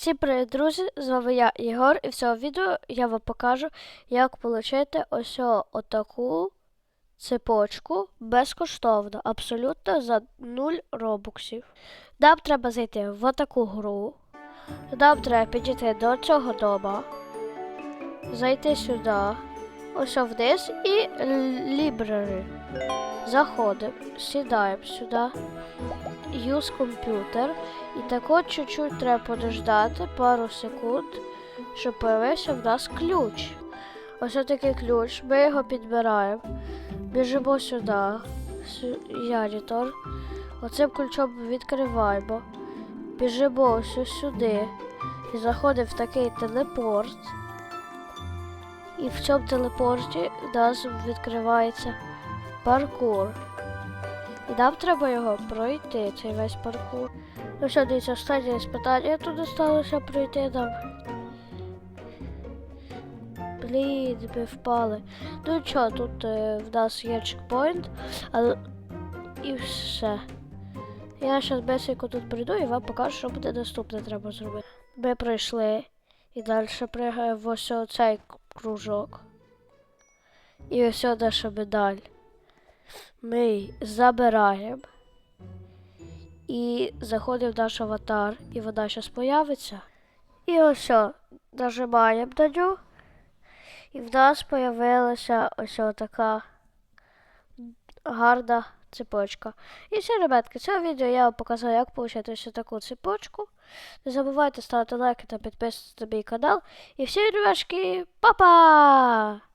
Всім привіт, друзі! З вами я Єгор, і в цьому відео я вам покажу, як отримати ось отаку цепочку безкоштовно, абсолютно за 0 робоксів. Нам треба зайти в отаку гру. Нам треба підійти до цього дома, зайти сюди, ось вниз і library. Заходимо, сідаємо сюди. Use computer. І так от чуть-чуть треба подождати пару секунд, щоб появився в нас ключ. Ось такий ключ. Ми його підбираємо. Біжимо сюди. Сю- Янітор. Оцим ключом відкриваємо. Біжимо ось сюди. І заходимо в такий телепорт. І в цьому телепорті в нас відкривається паркур. І нам треба його пройти, цей весь паркур. Ну що, дивіться, останнє спитання тут залишилося пройти нам. Блін, ми впали. Ну що, тут е, в нас є чекпоінт, але і все. Я зараз бесіку тут прийду і вам покажу, що буде наступне треба зробити. Ми пройшли і далі пригаємо в ось цей кружок. І ось наша медаль. Ми її забираємо і заходимо в наш аватар, і вона зараз появиться. І ось нажимаємо на нього, і в нас появилася ось така гарна цепочка. І все, ребятки, цього відео я вам показала, як отримати ось таку цепочку. Не забувайте ставити лайки та підписуватися на мій канал. І всім, ребятки, па-па!